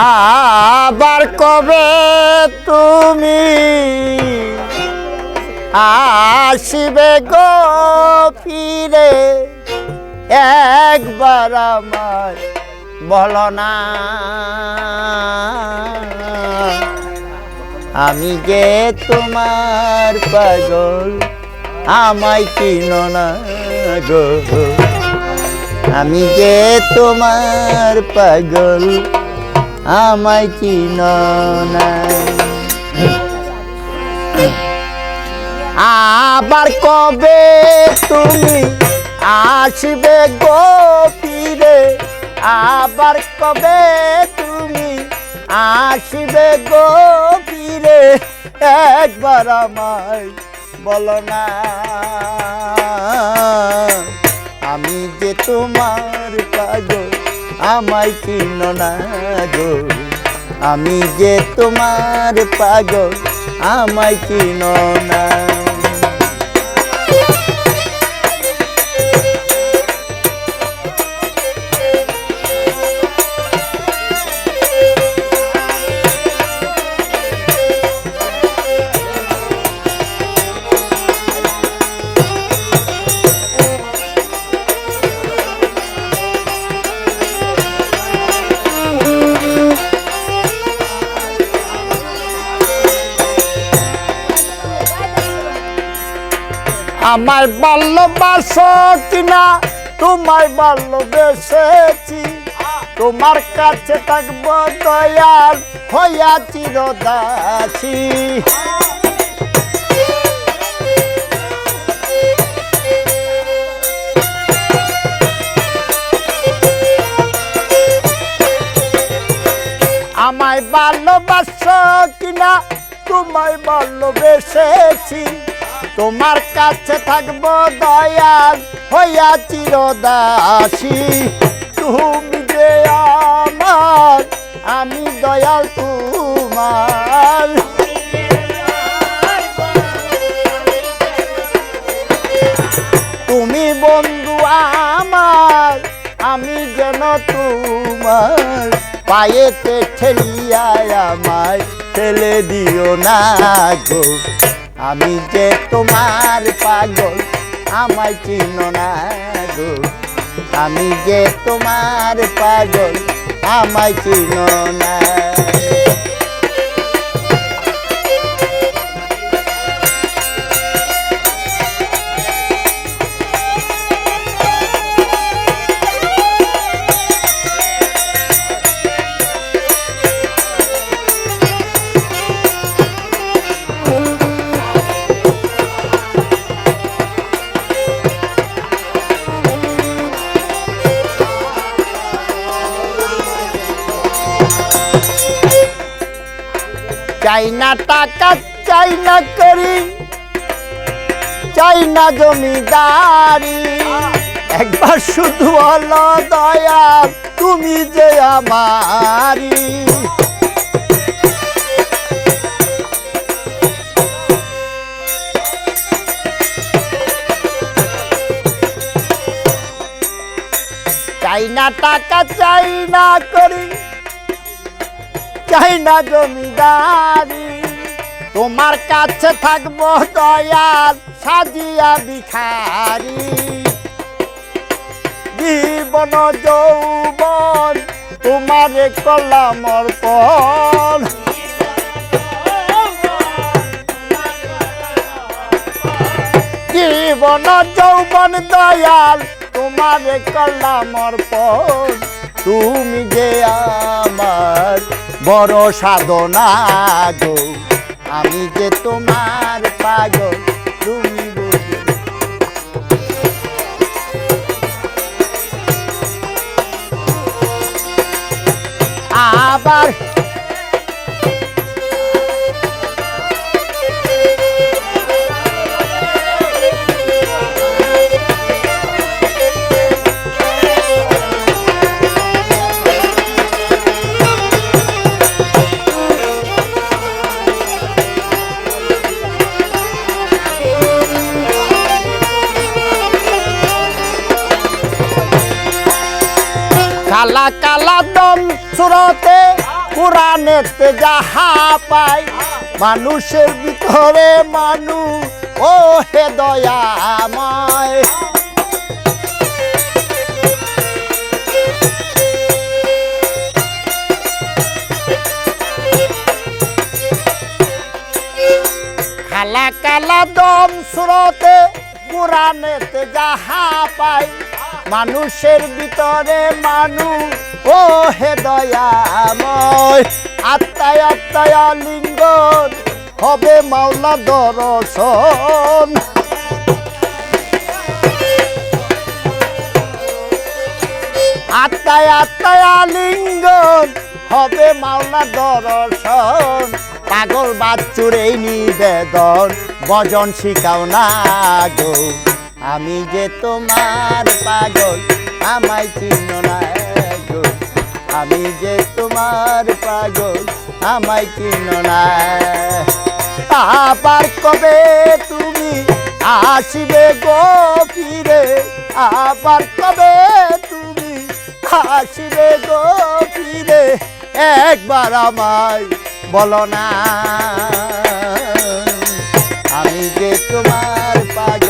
আবার কবে তুমি আসবে গো ফিরে? একবার আমার বলো না। আমি যে তোমার পাগল, আমায় চিনো না গো। আমি যে তোমার পাগল আমায় চিনো না। আবার কবে তুমি আসবে গো ফিরে? আবার কবে তুমি আসবে গো ফিরে? একবার আমায় বলো না। আমি যে তোমার পাগল আমায় কিনো না গো। আমি যে তোমার পাগল আমায় কিনো না। আমার ভালোবাস কিনা? তোমায় ভালোবেসেছি। তোমার কাছে থাকব দয়াল হইয়া চিরদাসী। আমায় ভালোবাস কিনা? তোমায় ভালোবেসেছি। তোমার কাছে থাকব দয়াল, হইয়া চিরদাসী। তুমি যে আমার, আমি দয়াল তোমার। তুমি বন্ধু আমার, আমি যেন তোমার। পায়েতে ঠেলিয়া আমায় ঠেলে দিও না গো। আমি যে তোমার পাগল, আমায় চিনো না গো। আমি যে তোমার পাগল, আমায় চিনো না চাই না টাকা, চাই না করি, চাই না জমিদারি। একবার শুধু হলো দয়া, তুমি যে আমারি। চাই না টাকা, চাই না করি চাই না জমিদারি। তোমার কাছে থাকব দয়াল, সাজিয়া বিখারি জীবন যৌবন, তোমারে কলামর পর জীবন যৌবন দয়াল, তোমারে কলামর পর তুমি যে আমার বড় সাধনা গো। আমি যে তোমার পাগল তুমি আবার কালা কালা দম সুরতে পুরাণেতে যাহা পাই, মানুষের ভিতরে মানুষ ও হে দয়াময়। খালা কালা দম স্রোতে পুরাণেতে যাহা পাই মানুষের ভিতরে মানুষ ও হে দয়াময়। আত্মায় আত্মায় লিঙ্গন হবে মাওলা দর্শন। আত্মায় আত্মায় লিঙ্গন হবে মাওলা দর্শন। পাগল বাচ্চুর এই নিবেদন ভজন শিখাও না গো। আমি যে তোমার পাগল, আমায় চিনো না আমি যে তোমার পাগল, আমায় চিনো না আবার কবে তুমি আসিবে গো ফিরে? আবার কবে তুমি আসিবে গো ফিরে? একবার আমায় বলো না। আমি যে তোমার পাগল